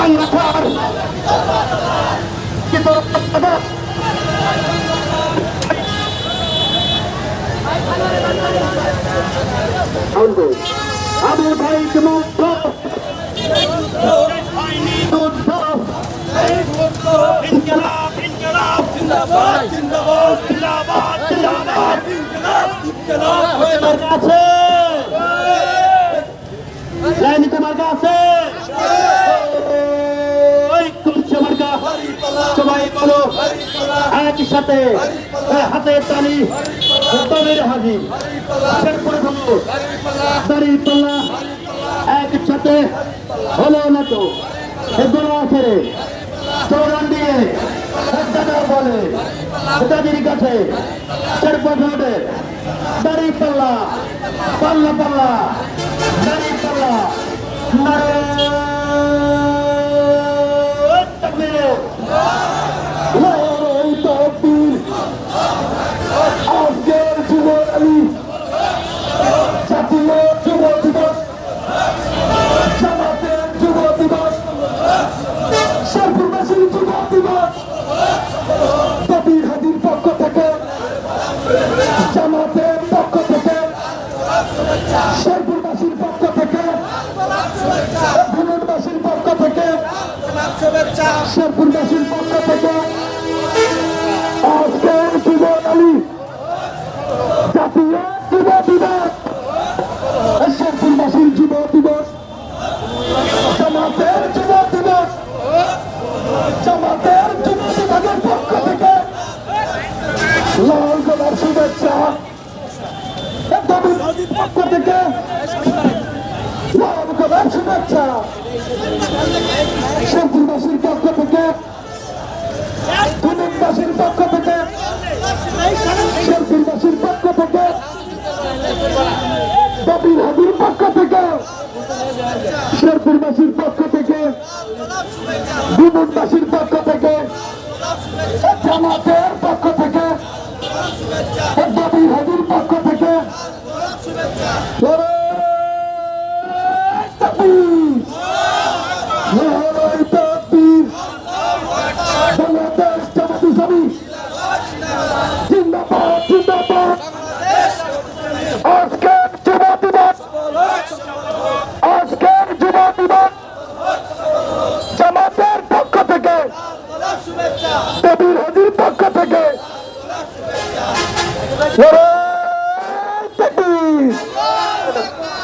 রাখার কিন্তু আবু ভাই সবাই বলো, একই সাথে হাতে তালি তবের হাজি, শেরপুরে বলো দাড়ি পাল্লা এক সাথে হলো না তো। এগুলো আছে রে চৌরান দিয়ে দাদা বলে দাদির কাছে শেরপুর রোডে। দাড়ি পাল্লা পাল্লা নারে শেরপুরবাসীর পক্ষ থেকে ধনুরবাসীর পক্ষ থেকে, শেরপুরবাসীর পক্ষ থেকে আজকের যুবক আলী জাতীয় যুব দিবস, শেরপুরবাসীর যুব দিবস, জামাতের যুব দিবস, জামাতের যুব বিভাগের পক্ষ থেকে পক্ষ থেকে শুভেচ্ছা। শেরপুরবাসীর পক্ষ থেকে কুমিরবাসীর পক্ষ থেকে শেরপুরবাসীর পক্ষ থেকে দাবির হাবির পক্ষ থেকে শেরপুরবাসীর পক্ষ থেকে, বিমনবাসীর পক্ষ থেকে, জামাতের পক্ষ থেকে দাবির হাবির পক্ষ থেকে লড়াই তাকবীর! লড়াই তাকবীর! বাংলাদেশ জামাত ইসলামী জিন্দাবাদ জিন্দাবাদ আজকের যুব দিবস আজকের যুব দিবস জামাতের পক্ষ থেকে হাজির পক্ষ থেকে Brasil!